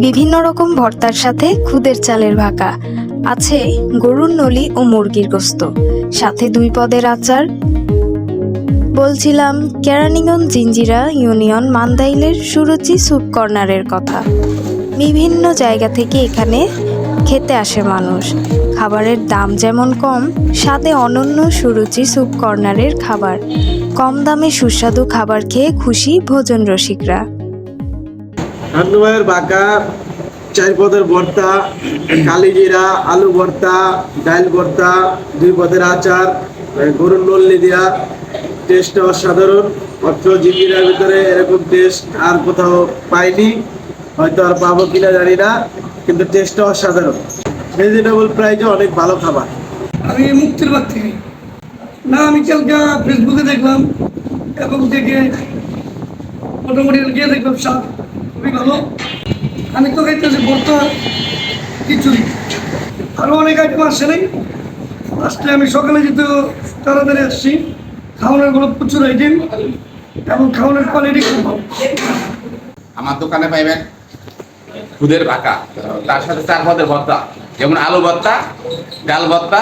বিভিন্ন রকম ভর্তার সাথে খুদের চালের ভাকা। আছে গরুর নলি ও মুরগির গোস্ত। সাথে দুই পদের আচার। বলছিলাম, কেরানীগঞ্জ জিঞ্জিরা ইউনিয়ন মান্দাইলের সুরুচি স্যুপ কর্নারের কথা। বিভিন্ন জায়গা থেকে এখানে খেতে আসে মানুষ। খাবারের দাম যেমন কম, স্বাদে অনন্য সুরুচি স্যুপ কর্নারের খাবার। কম দামে সুস্বাদু খাবার খেয়ে খুশি ভোজন রসিকরা। হান্নুমায়ের বাঁকা চার পদের ভর্তা, কালিজিরা, আলু ভর্তা ডাল ভর্তা, দুই পদের আচার গরুর নল্লি দিয়া। টেস্ট অসাধারণ অত্র জিঞ্জিরার ভিতরে এরকম টেস্ট আর কোথাও পাইনি। হয়তো আর পাবো কিনা জানি না, কিন্তু টেস্ট অসাধারণ ভেজিটেবল প্রাইজে অনেক ভালো খাবার। আমি মুক্তির বাগ থেকে, না, আমি কালকে ফেসবুকে দেখলাম এবং দেখে মোটামুটি গিয়ে দেখলাম, স্বাদ খুবই ভালো আমি তো খাইতেছি ভর্তা খিচুড়ি আরও অনেক আইটেম আসছে নাই। আজকে আমি সকালে যেহেতু তাড়াতাড়ি আসছি, খাওয়ানোরগুলো প্রচুর আইটেম এবং খাওয়ানোর কোয়ালিটি খুব ভালো। আমার দোকানে পাইবেন খুদের ভাকা, তার সাথে চার পদের ভর্তা, যেমন আলু ভর্তা, ডাল ভর্তা,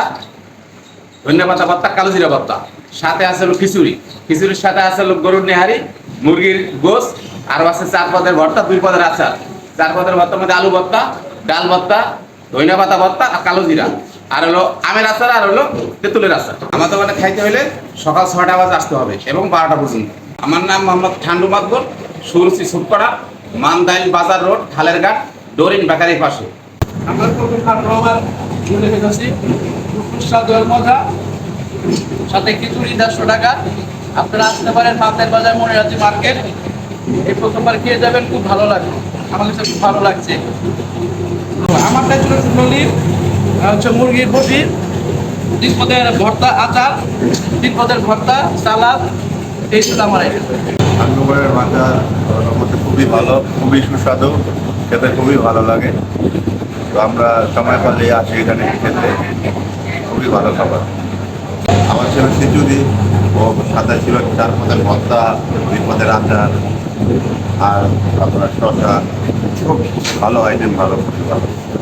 ধনিয়া পাতা ভর্তা, কালো ভর্তা। সাথে আছে হলো খিচুড়ি। খিচুড়ির সাথে আছে হলো গরুর নেহারি, মুরগির গোস আর আছে চার পদের ভর্তা, দুই পদের আচার। চার পদের ভর্তার মধ্যে আলু ভর্তা, ডাল ভর্তা ধনিয়া পাতা ভর্তা আর কালো জিরা। আর হলো আমের আচার আর হলো তেঁতুলের আচার। আমার দোকানে খাইতে হলে সকাল ছয়টা বাজে আসতে হবে এবং বারোটা পর্যন্ত। আমার নাম মোহাম্মদ ঠান্ডু মাতবর, সুরুচি সুপকড়া, মানদাইল বাজার রোড খালের ঘাট ডোরিন বেকারির পাশে। সাথে খিচুড়ি দেড়শো টাকা। আপনারা আসতে পারেন মামদের বাজার মনে মনিরাজি মার্কেট। এই প্রথমবার খেয়ে যাবেন, খুব ভালো লাগবে আমার কাছে খুব ভালো লাগছে। ছিল নলির আর হচ্ছে মুরগির বটি তিন পদের ভর্তা আচার তিন পদের ভর্তা, সালাদ, এই ছিল আমার আইটেম। খুবই ভালো, খুবই সুস্বাদু, খেতে খুবই ভালো লাগে। তো আমরা সময় পালে আসি এখানে খেতে। খুবই ভালো খাবার। আমার ছিল খিচুড়ি, ও সাথে ছিল, চার পদের ভর্তা দুই পদের আচার। আর আপনার শসা খুব ভালো আইটেম ভালো ভালো